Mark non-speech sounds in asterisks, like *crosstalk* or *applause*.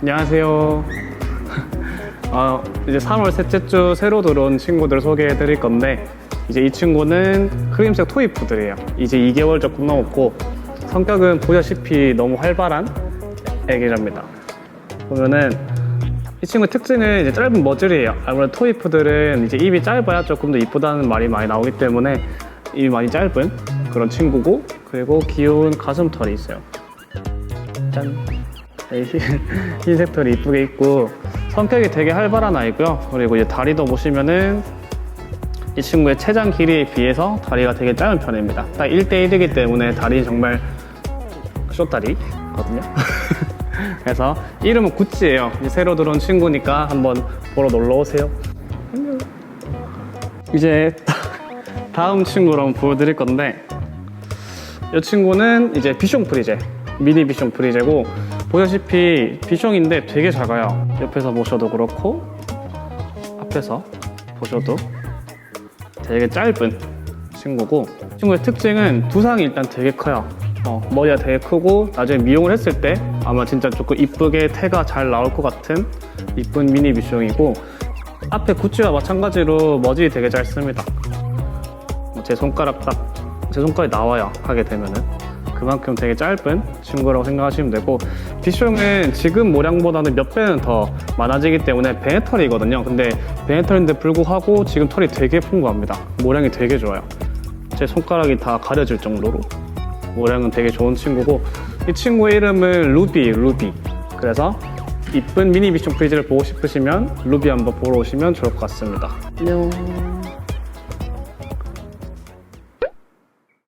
안녕하세요. 어, *laughs* 이제 3월 셋째 주 새로 들어온 친구들 소개해 드릴 건데 이제 이 친구는 크림색 토이푸들이에요. 이제 2개월 조금 넘었고 성격은 보다시피 너무 활발한 애기랍니다. 보면은 이 친구의 특징은 이제 짧은 머리예요. 아무래도 토이푸들은 이제 입이 짧아야 조금 더 이쁘다는 말이 많이 나오기 때문에 입이 많이 짧은 그런 친구고 그리고 귀여운 가슴털이 있어요. 짠. 네, 흰- 흰색 털이 이쁘게 있고 성격이 되게 활발한 아이고요. 그리고 이제 다리도 보시면은 이 친구의 체장 길이에 비해서 다리가 되게 짧은 편입니다. 딱 1대1이기 때문에 다리 정말 쇼다리거든요. *laughs* 그래서 이름은 구찌예요. 새로 들어온 친구니까 한번 보러 놀러 오세요. 이제 *laughs* 다음 한번 보여드릴 건데 이 친구는 이제 비숑 프리제 미니 비숑 프리제고 보다시피 비숑인데 되게 작아요. 옆에서 보셔도 그렇고 앞에서 보셔도 되게 짧은 친구고 이 친구의 특징은 두상이 일단 되게 커요. 어, 머리가 되게 크고 나중에 미용을 했을 때 아마 진짜 조금 이쁘게 태가 잘 나올 것 같은 이쁜 미니 비숑이고 앞에 구찌와 마찬가지로 머리 되게 짧습니다. 뭐제 손가락 딱 제 손가락이 나와요 하게 되면은 그만큼 되게 짧은 친구라고 생각하시면 되고 비숑은 지금 모량보다는 몇 배는 더 많아지기 때문에 베네털이거든요. 근데 베네털인데 불구하고 지금 털이 되게 풍부합니다. 모량이 되게 좋아요. 제 손가락이 다 가려질 정도로. 모량은 되게 좋은 친구고 이 친구의 이름은 루비 루비. 그래서 이쁜 미니 비숑 프리즈를 보고 싶으시면 루비 한번 보러 오시면 좋을 것 같습니다. 안녕